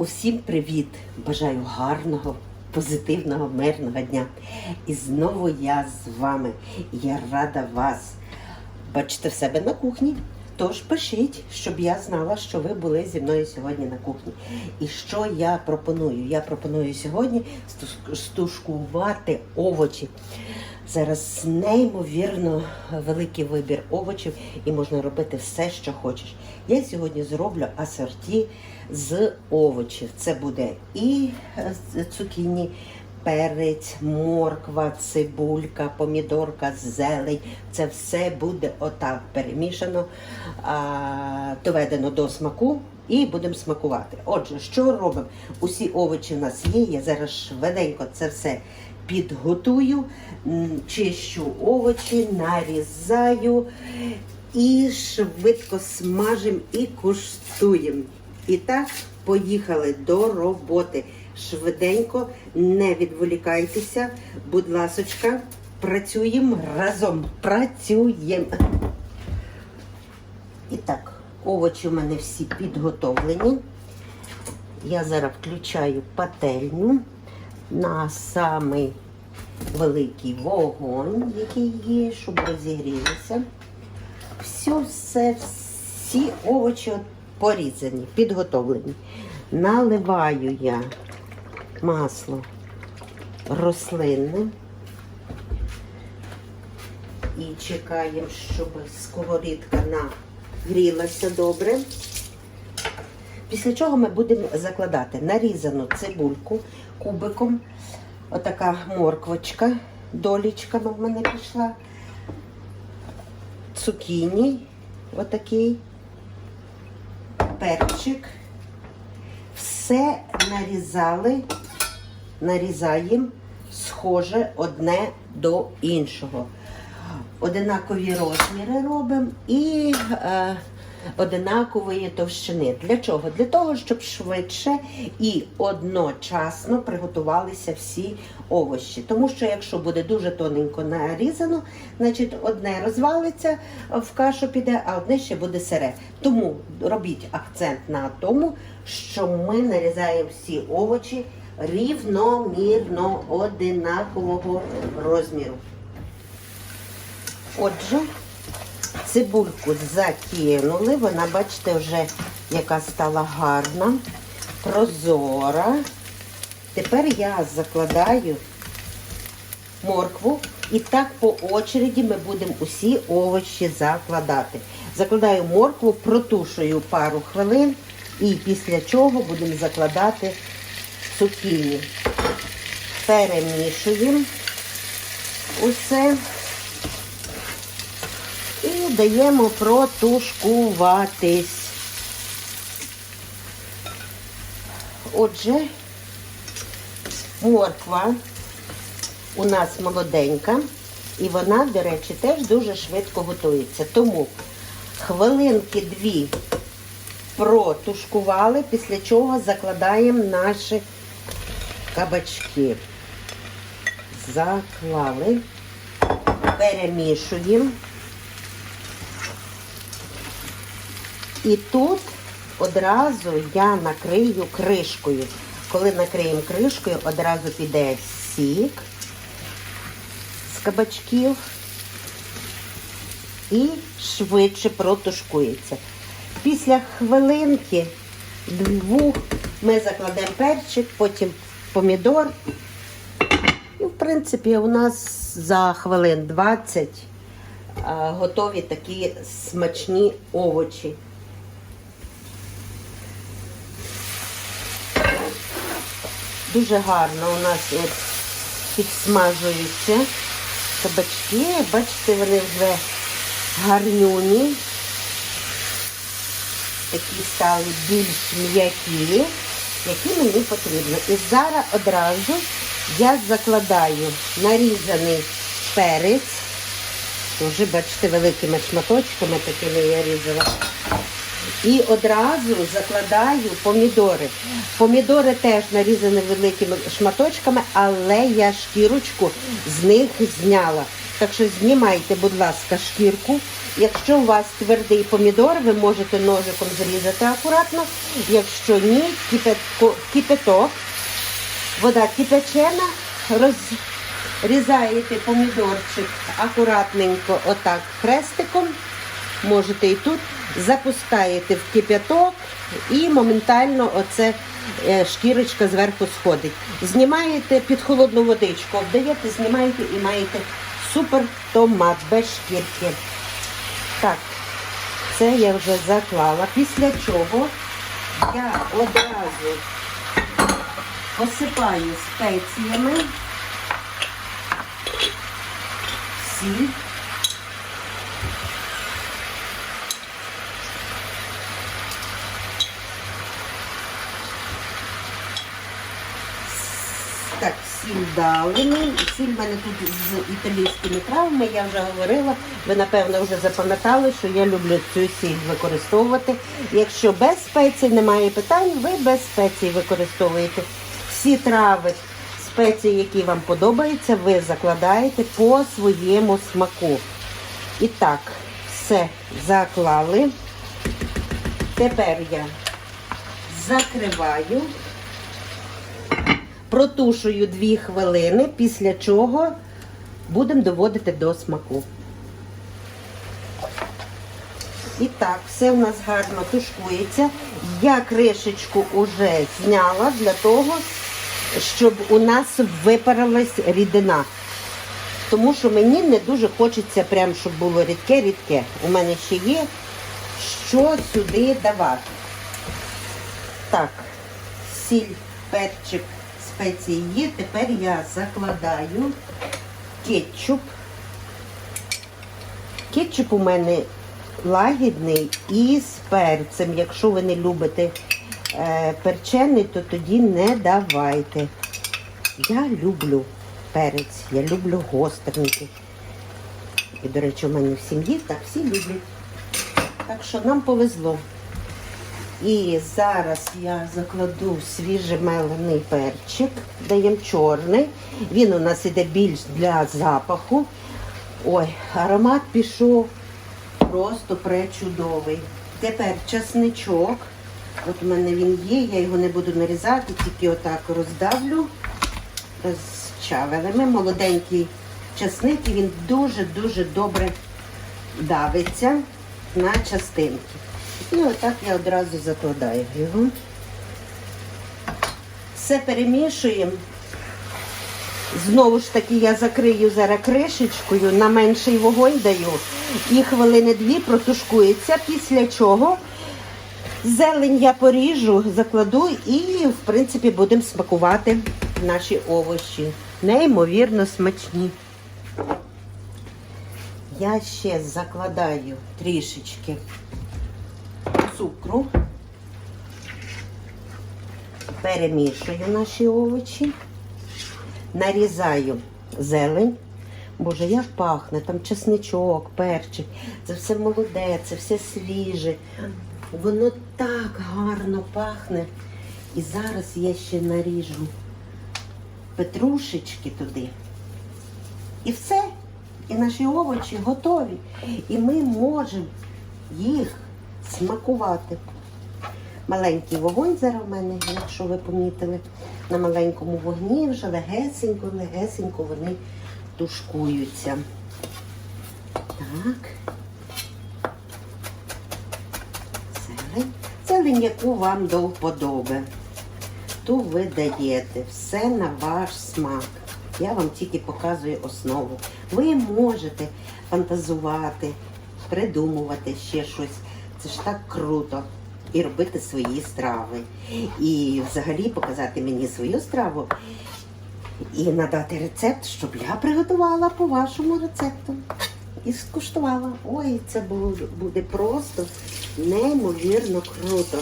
Усім привіт! Бажаю гарного, позитивного, мирного дня. І знову я з вами. Я рада вас бачити в себе на кухні. Тож пишіть, щоб я знала, що ви були зі мною сьогодні на кухні. І що я пропоную? Я пропоную сьогодні стушкувати овочі. Зараз неймовірно великий вибір овочів і можна робити все, що хочеш. Я сьогодні зроблю асорті з овочів. Це буде і е, цукіні, перець, морква, цибулька, помідорка, зелень. Це все буде отак перемішано, доведено до смаку. І будемо смакувати. Отже, що робимо? Усі овочі в нас є. Я зараз швиденько це все підготую, чищу овочі, нарізаю і швидко смажимо і куштуємо. І так, поїхали до роботи. Швиденько, не відволікайтеся, будь ласочка, працюємо разом. Працюємо. І так, овочі в мене всі підготовлені. Я зараз включаю пательню на самий великий вогонь, який є, щоб розігрілося. Все, все, всі овочі порізані, підготовлені. Наливаю я масло рослинне і чекаємо, щоб сковорідка нагрілася добре. Після чого ми будемо закладати нарізану цибульку кубиком. Отака морквочка, долічками в мене пішла. Цукіні, отакий, перчик. Все нарізали, нарізаємо схоже одне до іншого. Одинакові розміри робимо і е, одинакової товщини. Для чого? Для того, щоб швидше і одночасно приготувалися всі овочі. Тому що якщо буде дуже тоненько нарізано, значить одне розвалиться в кашу піде, а одне ще буде сире. Тому робіть акцент на тому, що ми нарізаємо всі овочі рівномірно одинакового розміру. Отже, цибульку закинули. Вона, бачите, вже яка стала гарна, прозора. Тепер я закладаю моркву і так по очереді ми будемо усі овочі закладати. Закладаю моркву, протушую пару хвилин і після чого будемо закладати цукіні. Перемішуємо усе і даємо протушкуватись. Отже, морква у нас молоденька, і вона, до речі, теж дуже швидко готується. Тому хвилинки дві протушкували, після чого закладаємо наші кабачки. Заклали, перемішуємо. І тут одразу я накрию кришкою. Коли накриємо кришкою, одразу піде сік з кабачків і швидше протушкується. Після хвилинки двох ми закладемо перчик, потім помідор. І, в принципі, у нас за хвилин 20 готові такі смачні овочі. Дуже гарно у нас підсмажуються кабачки. Бачите, вони вже гарнюні. Такі стали більш м'які, які мені потрібно. І зараз одразу я закладаю нарізаний перець. Вже, бачите, великими шматочками такими я різала. І одразу закладаю помідори. Помідори теж нарізані великими шматочками, але я шкірочку з них зняла. Так що знімайте, будь ласка, шкірку. Якщо у вас твердий помідор, ви можете ножиком зрізати акуратно. Якщо ні, кипяток, вода кипячена, розрізаєте помідорчик акуратненько, отак хрестиком. Можете і тут запускаєте в кипяток і моментально оце е, шкірочка зверху сходить. Знімаєте під холодну водичку, вдаєте, знімаєте і маєте супер томат без шкірки. Так, це я вже заклала. Після чого я одразу посипаю спеціями сіль. Так, сіль дали. Сіль в мене тут з італійськими травами, я вже говорила. Ви, напевно, вже запам'ятали, що я люблю цю сіль використовувати. Якщо без спецій немає питань, ви без спецій використовуєте. Всі трави, спеції, які вам подобаються, ви закладаєте по своєму смаку. І так, все заклали. Тепер я закриваю. Протушую 2 хвилини, після чого будемо доводити до смаку. І так, все в нас гарно тушкується. Я кришечку вже зняла для того, щоб у нас випарилась рідина. Тому що мені не дуже хочеться, прям, щоб було рідке-рідке. У мене ще є що сюди давати. Так, сіль, перчик, спеції. Тепер я закладаю кетчуп. Кетчуп у мене лагідний і з перцем. Якщо ви не любите е, перчений, то тоді не давайте. Я люблю перець, я люблю гостренький. І, до речі, у мене в сім'ї так всі люблять. Так що нам повезло. І зараз я закладу свіжемелений перчик, даємо чорний. Він у нас іде більш для запаху. Ой, аромат пішов просто пречудовий. Тепер часничок. От у мене він є, я його не буду нарізати, тільки отак роздавлю розчавили. Ми молоденький часник, і він дуже-дуже добре давиться на частинки. І отак я одразу закладаю його. Все перемішуємо. Знову ж таки, я закрию зараз кришечкою, на менший вогонь даю. І хвилини дві протушкується, після чого зелень я поріжу, закладу і, в принципі, будемо смакувати наші овочі. Неймовірно смачні. Я ще закладаю трішечки цукру, перемішую наші овочі, нарізаю зелень. Боже, як пахне, там чесничок, перчик, це все молоде, це все свіже. Воно так гарно пахне. І зараз я ще наріжу петрушечки туди. І все. І наші овочі готові. І ми можемо їх смакувати. Маленький вогонь зараз в мене, якщо ви помітили, на маленькому вогні вже легесенько, легесенько вони тушкуються. Так. Зелень. Зелень, яку вам до вподоби. Ту ви даєте. Все на ваш смак. Я вам тільки показую основу. Ви можете фантазувати, придумувати ще щось. Це ж так круто. І робити свої страви. І взагалі показати мені свою страву і надати рецепт, щоб я приготувала по вашому рецепту. І скуштувала. Ой, це буде, просто неймовірно круто.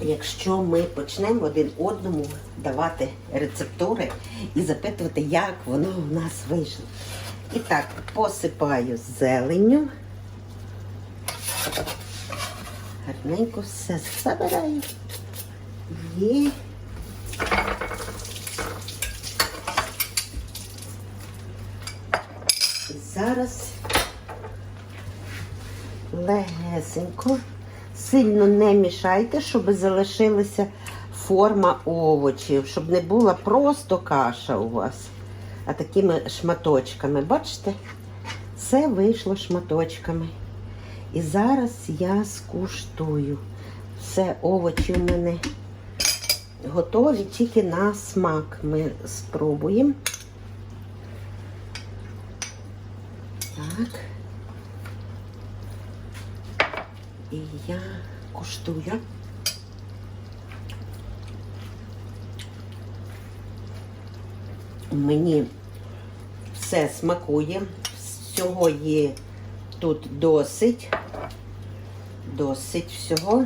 Якщо ми почнемо один одному давати рецептури і запитувати, як воно у нас вийшло. І так, посипаю зеленню. Гарненько все забираю. І зараз легесенько, сильно не мішайте, щоб залишилася форма овочів, щоб не була просто каша у вас, а такими шматочками. Бачите? Все вийшло шматочками. І зараз я скуштую. Все, овочі в мене готові, тільки на смак ми спробуємо. Так. І я куштую. Мені все смакує, всього є тут досить. Досить всього.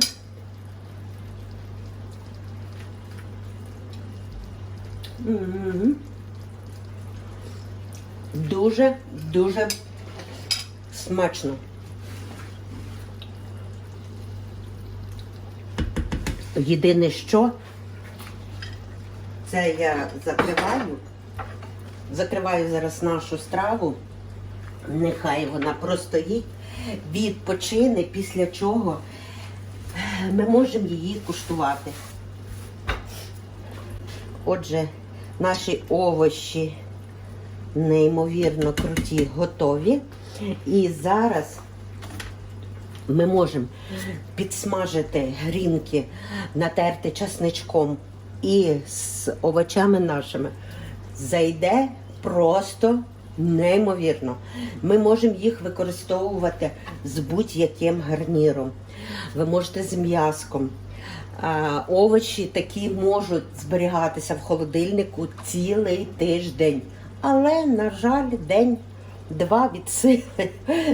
Дуже, дуже смачно. Єдине що, це я закриваю. Закриваю зараз нашу страву. Нехай вона простоїть, відпочине, після чого ми можемо її куштувати. Отже, наші овочі неймовірно круті, готові. І зараз ми можемо підсмажити грінки, натерти часничком і з овочами нашими. Зайде просто неймовірно. Ми можемо їх використовувати з будь-яким гарніром. Ви можете з м'язком. Овочі такі можуть зберігатися в холодильнику цілий тиждень. Але, на жаль, день-два від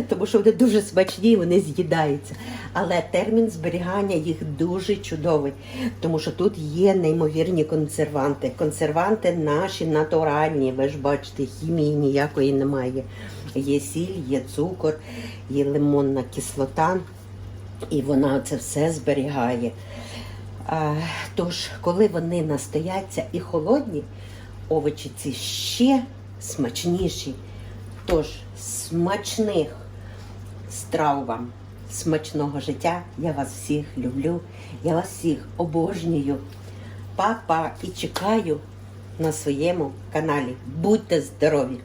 тому що вони дуже смачні, вони з'їдаються. Але термін зберігання їх дуже чудовий, тому що тут є неймовірні консерванти. Консерванти наші натуральні. Ви ж бачите, хімії ніякої немає. Є сіль, є цукор, є лимонна кислота, і вона це все зберігає. Тож, коли вони настояться і холодні, овочі ці ще смачніші. Тож, смачних страв вам, смачного життя. Я вас всіх люблю, я вас всіх обожнюю. Па-па і чекаю на своєму каналі. Будьте здорові!